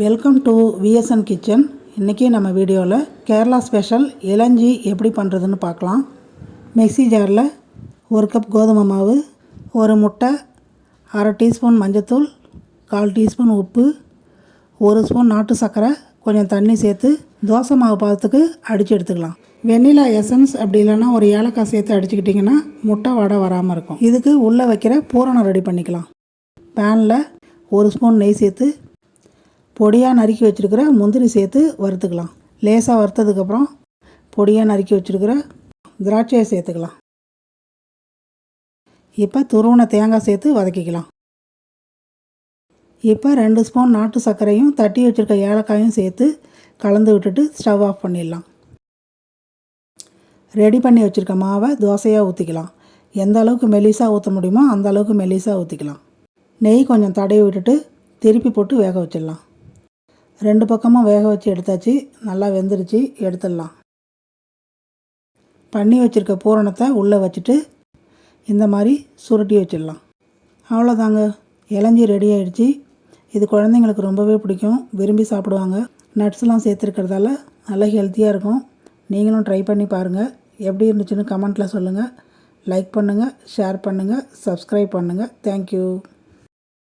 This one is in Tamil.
வெல்கம் டு விஎஸ்என் கிச்சன் இன்றைக்கி நம்ம வீடியோவில் கேரளா ஸ்பெஷல் இளஞ்சி எப்படி பண்ணுறதுன்னு பார்க்கலாம். மிக்சி ஜாரில் ஒரு கப் கோதுமை மாவு ஒரு முட்டை அரை டீஸ்பூன் மஞ்சத்தூள் கால் டீஸ்பூன் உப்பு ஒரு ஸ்பூன் நாட்டு சர்க்கரை கொஞ்சம் தண்ணி சேர்த்து தோசை மாவு பதத்துக்கு அடித்து எடுத்துக்கலாம். வெண்ணிலா எசன்ஸ் அப்படி இல்லைன்னா ஒரு ஏலக்காய் சேர்த்து அடிச்சுக்கிட்டிங்கன்னா முட்டை வடை வராமல் இருக்கும். இதுக்கு உள்ளே வைக்கிற பூரணம் ரெடி பண்ணிக்கலாம். பேனில் ஒரு ஸ்பூன் நெய் சேர்த்து பொடியாக நறுக்கி வச்சுருக்கிற முந்திரி சேர்த்து வறுத்துக்கலாம். லேசாக வறுத்ததுக்கப்புறம் பொடியாக நறுக்கி வச்சுருக்கிற திராட்சையை சேர்த்துக்கலாம். இப்போ துருவனை தேங்காய் சேர்த்து வதக்கிக்கலாம். இப்போ ரெண்டு ஸ்பூன் நாட்டு சர்க்கரையும் தட்டி வச்சுருக்க ஏலக்காயும் சேர்த்து கலந்து விட்டுட்டு ஸ்டவ் ஆஃப் பண்ணிடலாம். ரெடி பண்ணி வச்சுருக்க மாவை தோசையாக ஊற்றிக்கலாம் எந்த அளவுக்கு மெலிசாக ஊற்ற முடியுமோ அந்த அளவுக்கு மெலிசாக ஊற்றிக்கலாம் நெய் கொஞ்சம் தடவி விட்டுட்டு திருப்பி போட்டு வேக வச்சிடலாம். ரெண்டு பக்கமும் வேக வச்சு எடுத்தாச்சு. நல்லா வெந்துருச்சு. எடுத்துடலாம். பண்ணி வச்சுருக்க பூரணத்தை உள்ளே வச்சுட்டு இந்த மாதிரி சுருட்டி வச்சிடலாம். அவ்வளோதாங்க. இளஞ்சி ரெடி ஆயிடுச்சு. இது குழந்தைங்களுக்கு ரொம்பவே பிடிக்கும். விரும்பி சாப்பிடுவாங்க. நட்ஸ்லாம் சேர்த்துருக்கிறதால நல்லா ஹெல்த்தியாக இருக்கும். நீங்களும் ட்ரை பண்ணி பாருங்கள் எப்படி இருந்துச்சுன்னு கமெண்ட்டில் சொல்லுங்கள் லைக் பண்ணுங்கள் ஷேர் பண்ணுங்கள் சப்ஸ்கிரைப் பண்ணுங்கள் தேங்க்யூ